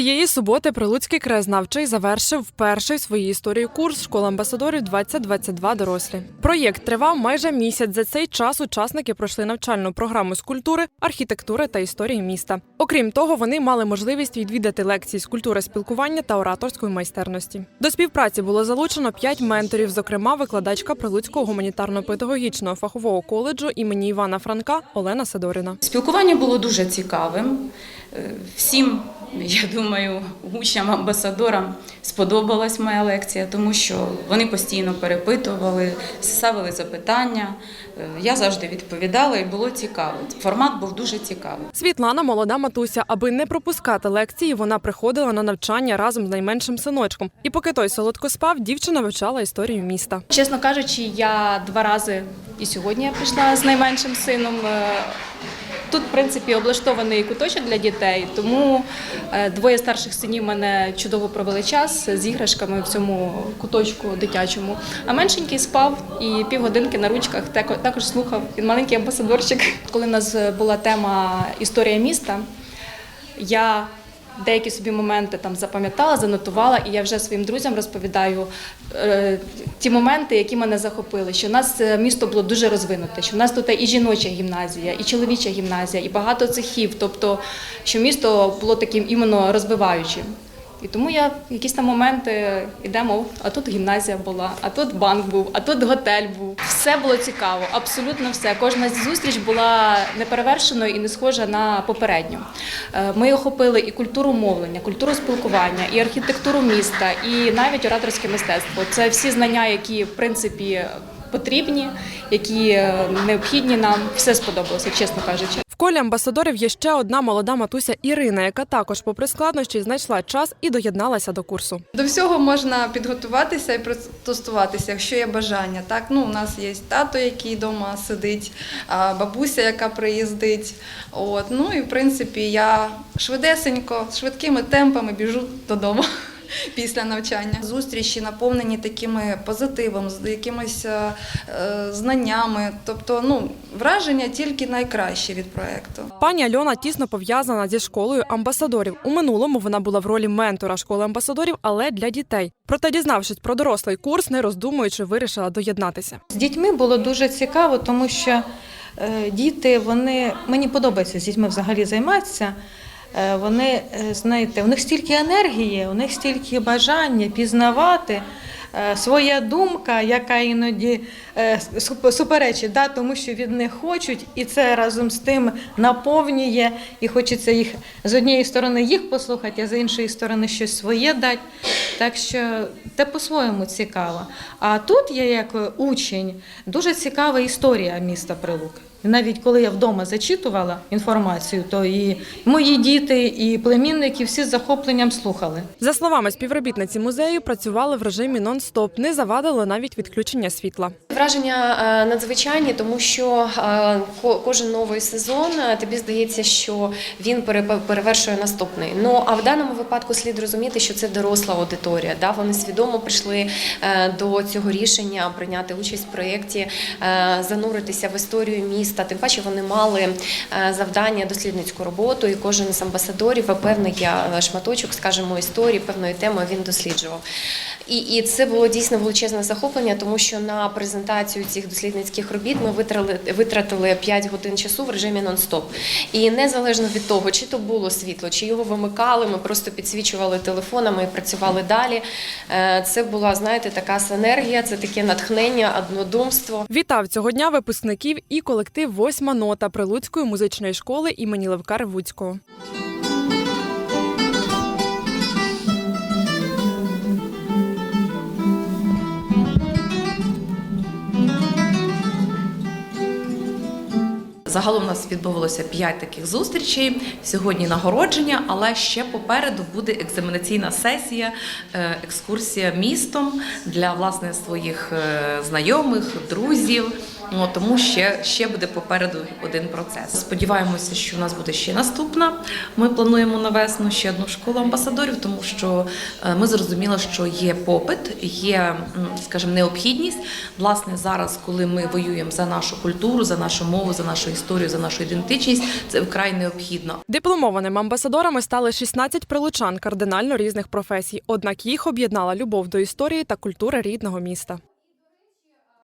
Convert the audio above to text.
Цієї суботи Прилуцький краєзнавчий завершив перший в своїй історії курс школа амбасадорів 2022 дорослі. Проєкт тривав майже місяць. За цей час учасники пройшли навчальну програму з культури, архітектури та історії міста. Окрім того, вони мали можливість відвідати лекції з культури спілкування та ораторської майстерності. До співпраці було залучено п'ять менторів, зокрема викладачка Прилуцького гуманітарно-педагогічного фахового коледжу імені Івана Франка Олена Сидоріна. Спілкування було дуже цікавим. Е, Всім, я думаю, учням, амбасадорам сподобалась моя лекція, тому що вони постійно перепитували, ставили запитання. Е, Я завжди відповідала і було цікаво. Формат був дуже цікавий. Світлана молода матуся. Аби не пропускати лекції, вона приходила на навчання разом з найменшим синочком. І поки той солодко спав, дівчина вивчала історію міста. Чесно кажучи, я два рази і сьогодні я прийшла з найменшим сином. Тут, в принципі, облаштований куточок для дітей, тому е, двоє старших синів мене чудово провели час з іграшками в цьому куточку дитячому. А меншенький спав і півгодинки на ручках також слухав. Він маленький амбасадорчик. Коли в нас була тема історія міста, я деякі собі моменти там запам'ятала, занотувала, і я вже своїм друзям розповідаю е, ті моменти, які мене захопили. Що в нас е, місто було дуже розвинуте, що в нас тут і жіноча гімназія, і чоловіча гімназія, і багато цехів. Тобто, що місто було таким іменно розвиваючим. І тому я в якісь там моменти йдемо, а тут гімназія була, а тут банк був, а тут готель був. Все було цікаво, абсолютно все. Кожна зустріч була неперевершеною і не схожа на попередню. Е, Ми охопили і культуру мовлення, культуру спілкування, і архітектуру міста, і навіть ораторське мистецтво. Це всі знання, які в принципі потрібні, які е, необхідні нам. Все сподобалося, чесно кажучи. В колі амбасадорів є ще одна молода матуся Ірина, яка також, попри складнощі, знайшла час і доєдналася до курсу. До всього можна підготуватися і пристосуватися, якщо є бажання. Так, ну у нас є тато, який вдома сидить, бабуся, яка приїздить. От ну і в принципі я швидесенько, швидкими темпами біжу додому. Після навчання зустрічі наповнені такими позитивом, з якимись е, е, знаннями. Тобто, ну враження тільки найкраще від проекту. Пані Альона тісно пов'язана зі школою амбасадорів. У минулому вона була в ролі ментора школи амбасадорів, але для дітей. Проте, дізнавшись про дорослий курс, не роздумуючи, вирішила доєднатися. З дітьми було дуже цікаво, тому що е, діти, вони мені подобається з дітьми взагалі займатися. Е, Вони, е, знаєте, у них стільки енергії, у них стільки бажання пізнавати. Е, Своя думка, яка іноді суперечить, да, тому що від них хочуть, і це разом з тим наповнює, і хочеться їх з однієї сторони їх послухати, а з іншої сторони щось своє дати. Так що те по-своєму цікаво. А тут я як учень дуже цікава історія міста Прилук. І навіть коли я вдома зачитувала інформацію, то і мої діти, і племінники всі з захопленням слухали. За словами співробітниці музею, працювали в режимі нон-стоп, не завадило навіть відключення світла. Враження е, надзвичайні, тому що е, ко- кожен новий сезон е, тобі здається, що він пере- перевершує наступний. Ну а в даному випадку слід розуміти, що це доросла аудиторія. Да? Вони свідомо прийшли до цього рішення прийняти участь в проєкті, зануритися в історію міста. Тим паче вони мали е, завдання дослідницьку роботу, і кожен з амбасадорів певний е, шматочок, скажімо, історії, певної теми він досліджував. І, і це було дійсно величезне захоплення, тому що на презентацію цих дослідницьких робіт ми витратили, витратили 5 годин часу в режимі нон-стоп. І незалежно від того, чи то було світло, чи його вимикали, ми просто підсвічували телефонами і працювали далі. Е, Це була, знаєте, така синергія, це таке натхнення, однодумство. Вітав цього дня випускників і колектив Восьма нота Прилуцької музичної школи імені Левка Ревуцького. Загалом у нас відбувалося 5 таких зустрічей. Сьогодні нагородження, але ще попереду буде екзаменаційна сесія, е, екскурсія містом для власне своїх е, знайомих, друзів. Ну, тому ще, ще буде попереду один процес. Сподіваємося, що у нас буде ще наступна. Ми плануємо на весну ще одну школу амбасадорів, тому що е, ми зрозуміли, що є попит, є, скажімо, необхідність. Власне, зараз, коли ми воюємо за нашу культуру, за нашу мову, за нашу історію, за нашу ідентичність, це вкрай необхідно. Дипломованими амбасадорами стали 16 прилучан кардинально різних професій. Однак їх об'єднала любов до історії та культури рідного міста.